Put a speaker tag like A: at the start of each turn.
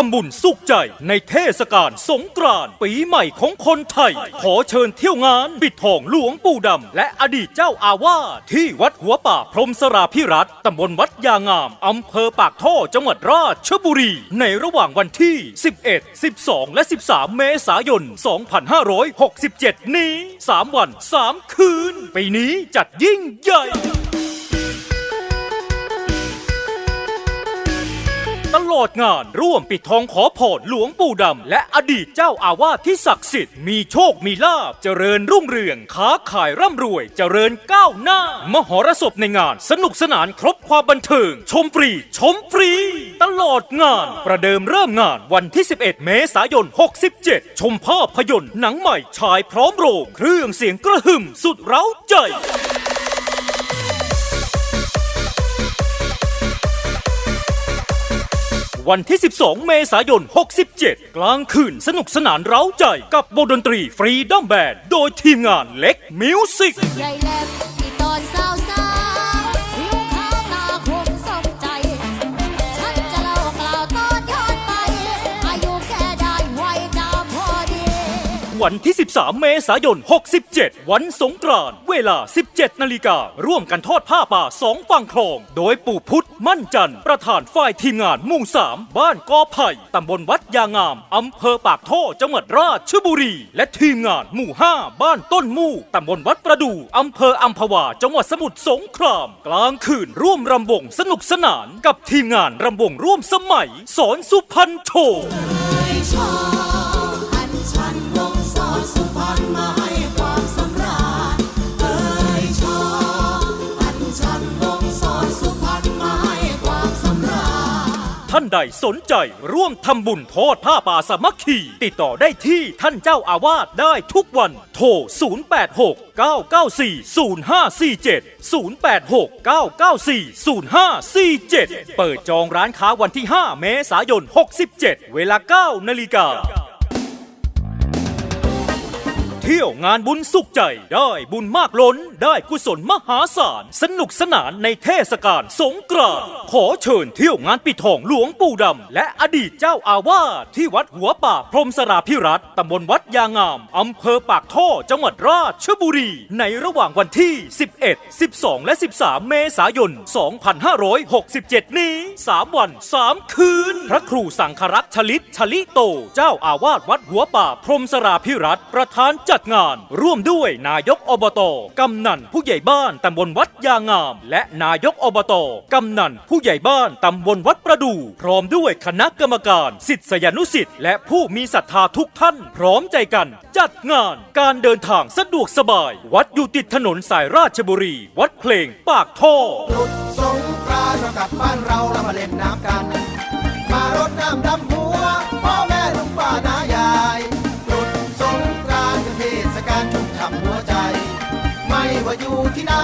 A: ทำบุญสุขใจในเทศกาลสงกรานต์ปีใหม่ของคนไทย ขอเชิญเที่ยวงานบิดทองหลวงปู่ดำ และอดีตเจ้าอาวาสที่วัดหัวป่าพรหมสราพิรัตน์ตำบลวัดยางามอำเภอปากท่อจังหวัดราชบุรี ในระหว่างวันที่ 11 12 และ 13 เมษายน 2567 นี้ 3 วัน 3 คืน ปีนี้จัดยิ่งใหญ่ อดงาน ร่วมปิดทองขอพรหลวงปู่ดำ และอดีตเจ้าอาวาสที่ศักดิ์สิทธิ์ มีโชคมีลาบเจริญรุ่งเรือง ค้าขายร่ำรวย เจริญก้าวหน้า มหรสพในงาน สนุกสนานครบความบันเทิง ชมฟรี ชมฟรี ตลอดงาน ประเดิมเริ่มงานวันที่ 11 เมษายน 67 ชมภาพยนตร์หนังใหม่ฉายพร้อมโรง เครื่องเสียงกระหึ่มสุดเร้าใจ วันที่ 12 เมษายน 67 กลางคืนสนุกสนานเร้าใจกับวงดนตรีฟรีดอมแบนด์โดยทีมงานเล็กมิวสิก
B: ใหญ่แหลม วัน
A: ที่ 13 เมษายน 67 วันสงกรานต์เวลา 17 นาฬิการ่วมกันทอดผ้าป่าสองฝั่งคลอง โดยปู่พุทธมั่นจันทร์ประธานฝ่ายทีมงานหมู่3บ้านกอไผ่ตำบลวัดยางามอำเภอปากท่อจังหวัดราชบุรี และทีมงานหมู่ 5 บ้านต้นมู่ตำบลวัดประดู่อำเภออัมพวาจังหวัดสมุทรสงคราม กลางคืนร่วมรำวงสนุกสนานกับทีมงานรำวงร่วมสมัย สอนสุพรรณโชว์ ท่านใดสนใจร่วมทำบุญทอดผ้าป่าสามัคคี ติดต่อได้ที่ท่านเจ้าอาวาสได้ทุกวัน โทร 086 994 0547 086 994 0547 เปิดจองร้านค้าวันที่ 5 เมษายน 67 เวลา 9 นาฬิกา เที่ยวงานบุญสุขใจ ได้บุญมากล้น ได้กุศลมหาศาล สนุกสนานในเทศกาลสงกรานต์ขอเชิญเที่ยวงานปิดทองหลวงปู่ดำ และอดีตเจ้าอาวาสที่วัดหัวป่าพรมสราพิรัตตำบลวัดยางาม อำเภอปากท่อจังหวัดราชบุรี ในระหว่างวันที่ 11 12 และ 13 เมษายน 2567 นี้ 3 วัน 3 คืน พระครูสังฆรักษ์ชลิตชลิโต เจ้าอาวาสวัดหัวป่าพรมสราพิรัตประธานจัดงาน ร่วมด้วยนายกอบต กำนันผู้ใหญ่บ้านตำบลวัดยางาม และนายกอบต กำนันผู้ใหญ่บ้านตำบลวัดประดู่พร้อมด้วยคณะกรรมการสิทธิยานุสิทธิ์และผู้มีศรัทธาทุกท่าน พร้อมใจกัน จัดงานการเดินทางสะดวกสบาย วัดอยู่ติดถนนสายราชบุรี วัดเพลงปากท่อ
C: หยุดสงกรานต์เรากลับบ้านเราแล้วมาเล่นน้ำกัน ว่าอยู่ที่ไหน